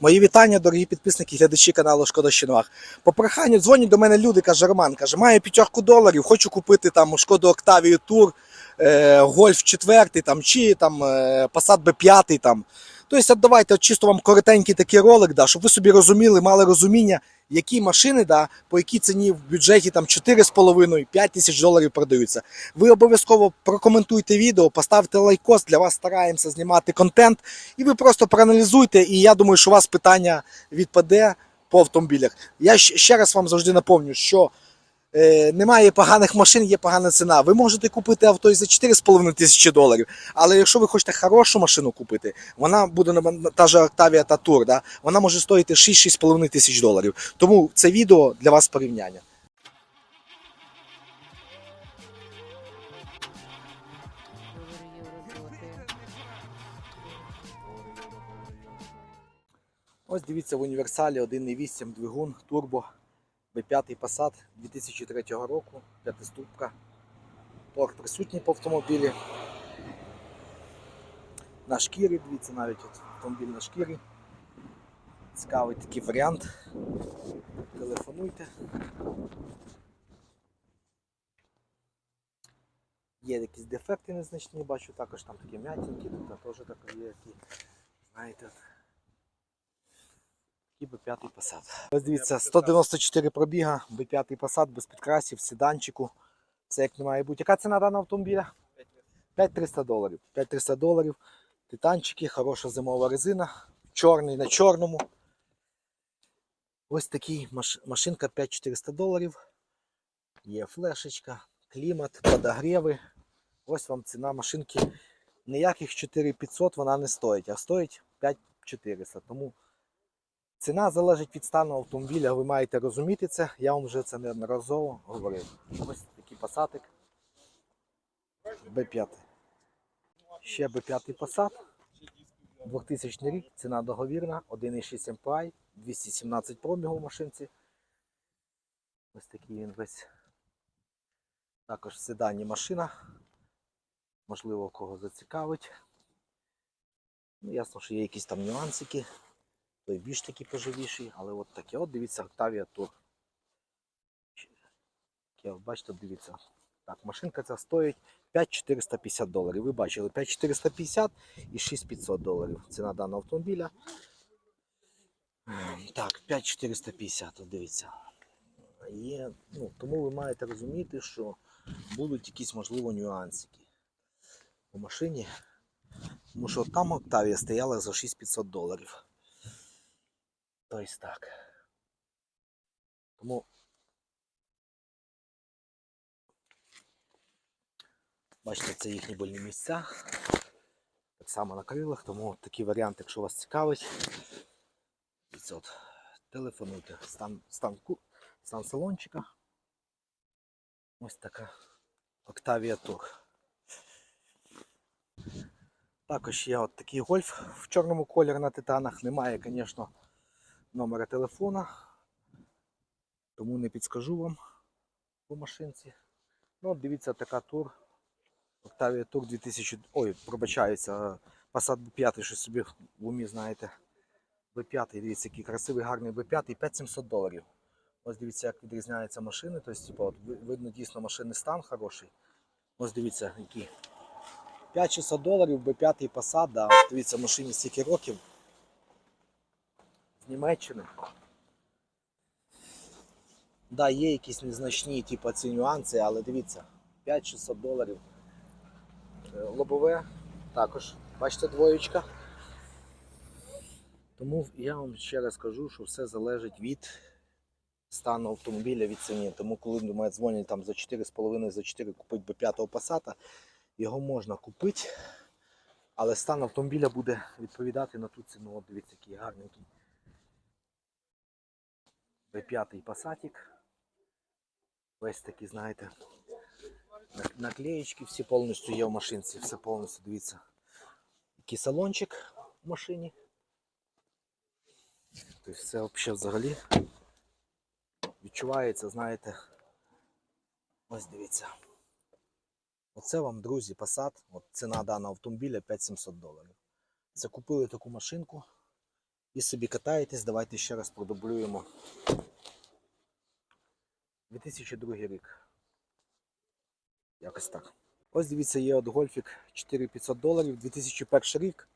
Мої вітання, дорогі підписники, глядачі каналу Шкода Щинвах. По проханню дзвонять до мене люди, каже Роман, каже, маю п'ятерку доларів, хочу купити там Шкоду Октавію Тур, е, Гольф 4 там, чи там е, Passat B5 там. Тобто, давайте чисто вам коротенький такий ролик, да, щоб ви собі розуміли, мали розуміння, які машини, да, по якій ціні в бюджеті там 4,5-5 тисяч доларів продаються. Ви обов'язково прокоментуйте відео, поставте лайкос, для вас стараємося знімати контент. І ви просто проаналізуйте, і я думаю, що у вас питання відпаде по автомобілях. Я ще раз вам завжди напомню, що немає поганих машин, є погана ціна. Ви можете купити авто і за 4,5 тисячі доларів. Але якщо ви хочете хорошу машину купити, вона буде та ж Octavia та Tour, да? вона може стоїти 6-6,5 тисяч доларів. Тому це відео для вас порівняння. Ось дивіться в універсалі 1.8 двигун турбо B5 Passat 2003 року, п'ятиступка. Торг присутній по автомобілі. На шкірі, дивіться, навіть от автомобіль на шкірі. Цікавий такий варіант. Телефонуйте. Є якісь дефекти незначні, бачу, також там такі м'ятінки, тут теж так є, які, знаєте, і B5 Passat. Ось дивіться, 194 пробіга, B5 Passat без підкрасів, седанчику. Все як не має бути. Яка ціна даного автомобіля? 5300 доларів. 5300 доларів. Титанчики, хороша зимова резина. Чорний на чорному. Ось такий машинка 5400 доларів. Є флешечка, клімат, подогріви. Ось вам ціна машинки. Ніяких 4500 вона не стоїть, а стоїть 5400. Тому Ціна залежить від стану автомобіля, ви маєте розуміти це. Я вам вже це неодноразово говорив. Ось такий пасатик. Б5. Ще Б5 Passat. 2000 рік, ціна договірна, 1,6 MPI, 217 пробігу в машинці. Ось такий він весь. Також седані машина. Можливо, кого зацікавить. Ну, ясно, що є якісь там нюансики той більш такий поживіший, але от таке. От дивіться, Octavia Tour. Бачите, дивіться. Так, машинка ця стоїть 5450 доларів. Ви бачили 5450 і 6500 доларів. Ціна даного автомобіля. Ем, Так, 5450, от дивіться. Є, ну, тому ви маєте розуміти, що будуть якісь можливо нюансики у машині. Тому що там Octavia стояла за 6500 доларів. Тобто так. Тому бачите, це їхні больні місця. Так само на крилах, тому такий варіант, якщо вас цікавить, от, телефонуйте. Стан, стан, стан салончика. Ось така Octavia Tour. Також є от такий гольф в чорному кольорі на титанах. Немає, звісно, номера телефона, тому не підскажу вам по машинці. Ну, дивіться, така тур. Octavia Tour 2000. Ой, пробачаюся, Passat B5, що собі в умі знаєте. B5, дивіться, який красивий, гарний B5, 5700 доларів. Ось дивіться, як відрізняються машини. Тобто, типу, от, видно дійсно машинний стан хороший. Ось дивіться, які. 5600 доларів, B5 Passat, да. Дивіться, машині стільки років. З Німеччини. Да, є якісь незначні типу, ці нюанси, але дивіться, 5-600 доларів. Е, Лобове також, бачите, двоєчка. Тому я вам ще раз кажу, що все залежить від стану автомобіля, від ціни. Тому коли до дзвонять там за 4,5 за 4 купити B5 Passat, його можна купити, але стан автомобіля буде відповідати на ту ціну. От дивіться, який гарненький. B5 пасатик. Весь такий, знаєте, на- наклеєчки всі повністю є в машинці, все повністю дивіться. Який салончик в машині. Тобто все взагалі взагалі відчувається, знаєте. Ось дивіться. Оце вам, друзі, Passat. От ціна даного автомобіля 5700 доларів. Закупили таку машинку. І собі катаєтесь. Давайте ще раз продублюємо. 2002 рік. Якось так. Ось дивіться, є от гольфік 4500 доларів, 2001 рік.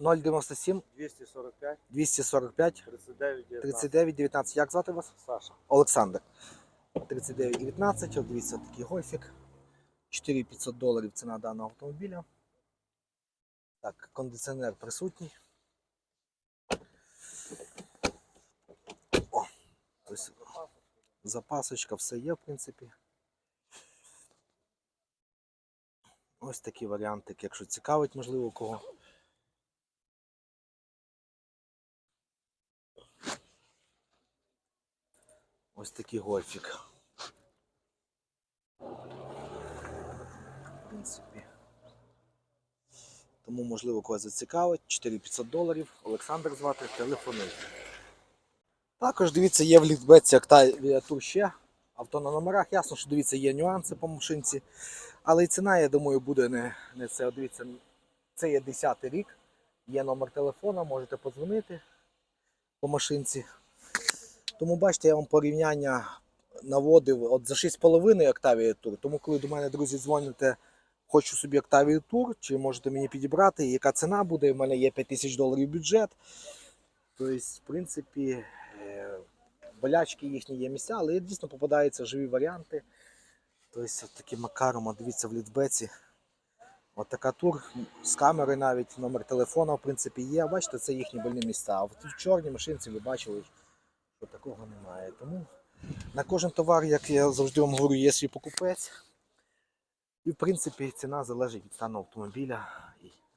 097 245, 245 39, 19. 39 19. Як звати вас? Саша. Олександр. 39 19. От дивіться, такий гольфік. 4500 доларів ціна даного автомобіля. Так, кондиціонер присутній. О, ось запасочка, все є, в принципі. Ось такі варіантики, якщо цікавить, можливо, кого. Ось такий гольфік. В принципі. Тому, можливо, когось зацікавить. 4500 доларів. Олександр звати, телефонуйте. Також дивіться, є в літбеці Octavia ще. Авто на номерах. Ясно, що дивіться, є нюанси по машинці. Але і ціна, я думаю, буде не, не це. Дивіться, це є 10 рік. Є номер телефона, можете подзвонити по машинці. Тому бачите, я вам порівняння наводив от за 6,5 Octavia Tour. Тому коли до мене, друзі, дзвоните, хочу собі Octavia Tour, чи можете мені підібрати, яка ціна буде, в мене є 5 тисяч доларів бюджет. Тобто, в принципі, е, болячки їхні є місця, але дійсно попадаються живі варіанти. Тобто, от таким макаром, дивіться в літбеці. От така тур з камери навіть, номер телефона, в принципі, є. Бачите, це їхні больні місця. А в чорній машинці ви бачили, що такого немає. Тому на кожен товар, як я завжди вам говорю, є свій покупець. І в принципі ціна залежить від стану автомобіля,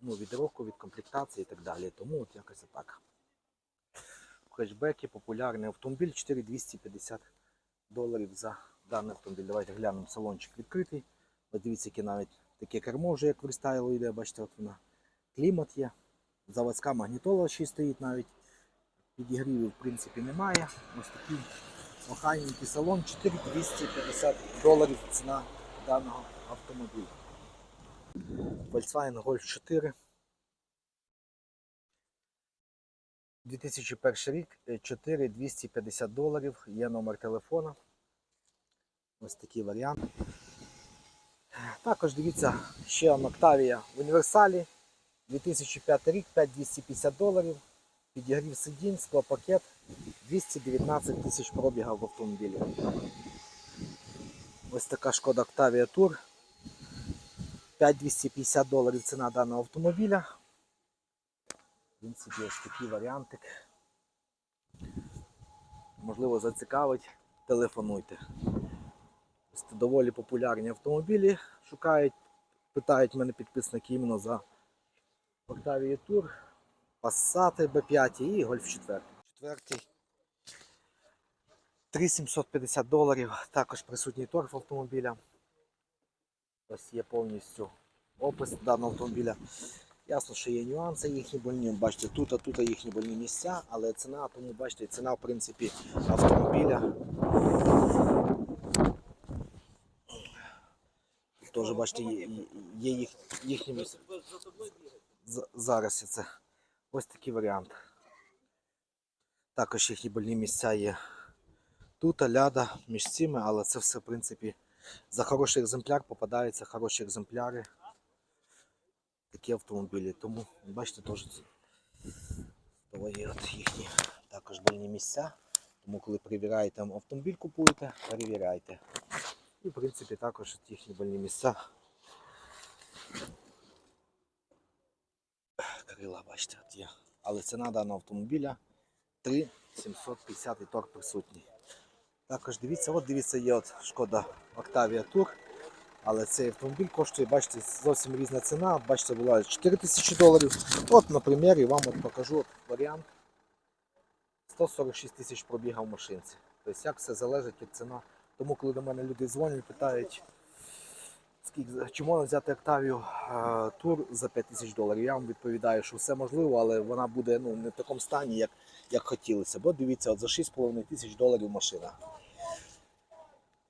ну, від року, від комплектації і так далі. Тому от якось так. Хетчбеки, популярний автомобіль 4250 доларів за даний автомобіль. Давайте глянемо салончик відкритий. Ось дивіться, яке навіть таке кермо вже як фрістайло йде, бачите, от вона. Клімат є. Заводська магнітола ще й стоїть навіть. Підігрівів в принципі немає. Ось такий охайненький салон 4250 доларів ціна даного автомобіля. Volkswagen Golf 4. 2001 рік, е, 4250 доларів, є номер телефона. Ось такий варіант. Також дивіться, ще Octavia в універсалі. 2005 рік, 5250 доларів. Підігрів сидінь, склопакет, 219 тисяч пробіга в автомобілі. Ось така шкода Octavia Tour. 5250 доларів ціна даного автомобіля. В принципі, ось такий варіантик. Можливо, зацікавить, телефонуйте. Ось доволі популярні автомобілі шукають, питають мене підписники іменно за Octavia Tour. Passat B5 і Golf 4. Четвертий. 3750 доларів. Також присутній торг автомобіля. Ось є повністю опис даного автомобіля. Ясно, що є нюанси їхні больні. Бачите, тут, а тут їхні больні місця, але ціна, тому бачите, ціна в принципі автомобіля. Теж бачите, є, є їх, їхні місця. Зараз це. Ось такий варіант. Також їхні больні місця є тут, ляда, між цими, але це все, в принципі, за хороший екземпляр попадаються хороші екземпляри. Такі автомобілі. Тому, бачите, теж їхні також больні місця. Тому коли перевіряєте автомобіль, купуєте, перевіряйте. І, в принципі, також їхні больні місця. Крила, бачите, от є. Але ціна даного автомобіля 3750 і торг присутній. Також дивіться, от дивіться, є от шкода Octavia Tour. Але цей автомобіль коштує, бачите, зовсім різна ціна. Бачите, була 4 тисячі доларів. От, на примірі вам от покажу от варіант. 146 тисяч пробіга в машинці. Тобто як все залежить від ціна. Тому коли до мене люди дзвонять, питають, скільки, чи можна взяти Octavia е, тур за 5 тисяч доларів. Я вам відповідаю, що все можливо, але вона буде ну, не в такому стані, як, як хотілося. Бо дивіться, от за 6,5 тисяч доларів машина.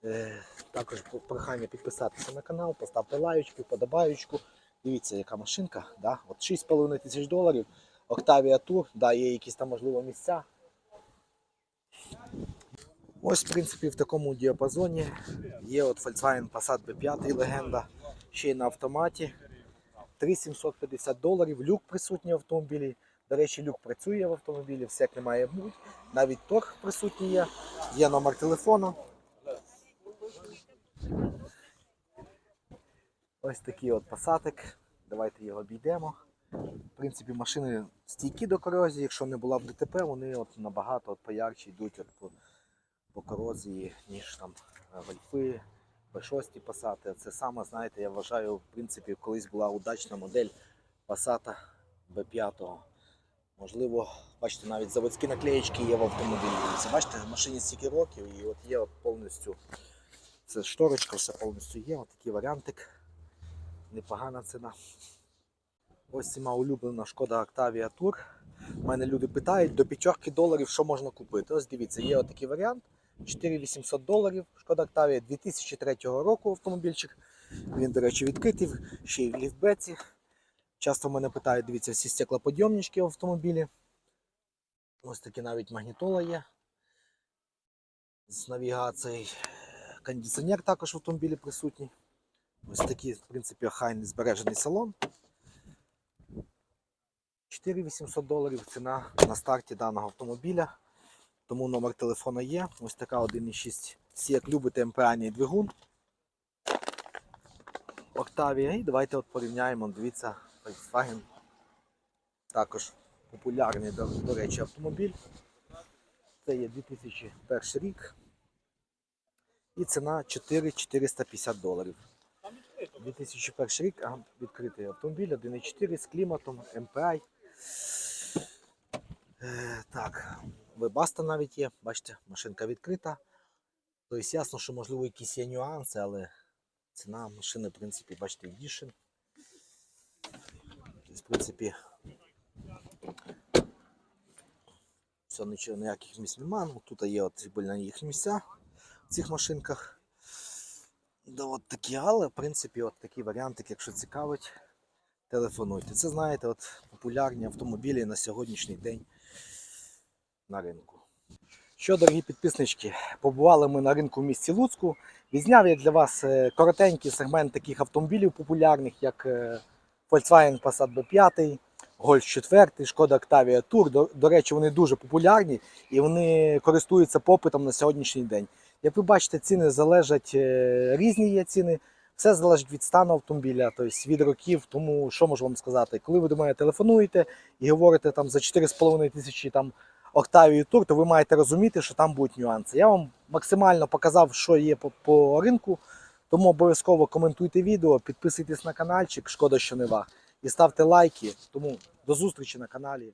Е, також прохання підписатися на канал, поставте лайочку, подобаючку. Дивіться, яка машинка. Да? От 6,5 тисяч доларів. Octavia Tour, да, є якісь там, можливо, місця. Ось, в принципі, в такому діапазоні є от Volkswagen Passat B5 легенда, ще й на автоматі. 3750 доларів. Люк присутній в автомобілі. До речі, люк працює в автомобілі, все як не має бути. Навіть торг присутній є. Є номер телефону. Ось такий от пасатик. Давайте його обійдемо. В принципі, машини стійкі до корозії. Якщо не була б ДТП, вони от набагато от поярче йдуть от по, по корозії, ніж там е, вольфи, B6 пасати. Це саме, знаєте, я вважаю, в принципі, колись була удачна модель Passat B5. Можливо, бачите, навіть заводські наклеєчки є в автомобілі. Це бачите, в машині стільки років і от є повністю це шторочка, все повністю є. От такий варіантик. Непогана ціна. Ось ціма улюблена шкода Octavia Tour. У мене люди питають до 5 доларів, що можна купити. Ось дивіться, є отакий варіант. 4800 доларів. Шкода Octavia 2003 року автомобільчик. Він, до речі, відкритий, ще й в ліфтбеці. Часто мене питають, дивіться, всі стеклоподйомнички в автомобілі. Ось такі навіть магнітола є. З навігацією. Кондиціонер також в автомобілі присутній. Ось такий, в принципі, охайний збережений салон. 4800 доларів ціна на старті даного автомобіля. Тому номер телефона є. Ось така 1.6. Всі, як любите, МПАній двигун. Octavia. І давайте от порівняємо. Дивіться, Volkswagen. Також популярний, до, до речі, автомобіль. Це є 2001 рік. І ціна 4450 доларів. 2001 рік, відкритий автомобіль, 1.4 з кліматом, MPI. Е, так, вебаста навіть є, бачите, машинка відкрита. Тобто ясно, що можливо якісь є нюанси, але ціна машини, в принципі, бачите, Edition. В принципі, все, нічого, ніяких місць немає. Ну, тут є от на їх місця в цих машинках. Да, от такі, але в принципі, от такі варіанти, якщо цікавить, телефонуйте. Це знаєте, от популярні автомобілі на сьогоднішній день на ринку. Що, дорогі підписнички, побували ми на ринку в місті Луцьку. Відзняв я для вас е, коротенький сегмент таких автомобілів популярних, як е, Volkswagen Passat B5, Golf 4, Шкода Octavia Tour. До, до речі, вони дуже популярні і вони користуються попитом на сьогоднішній день. Як ви бачите, ціни залежать е, різні є ціни. Все залежить від стану автомобіля, тобто від років. Тому що можу вам сказати, коли ви до мене телефонуєте і говорите там за 4,5 тисячі там Octavia Tour, то ви маєте розуміти, що там будуть нюанси. Я вам максимально показав, що є по, по ринку. Тому обов'язково коментуйте відео, підписуйтесь на каналчик, шкода, що не ваг. І ставте лайки. Тому до зустрічі на каналі.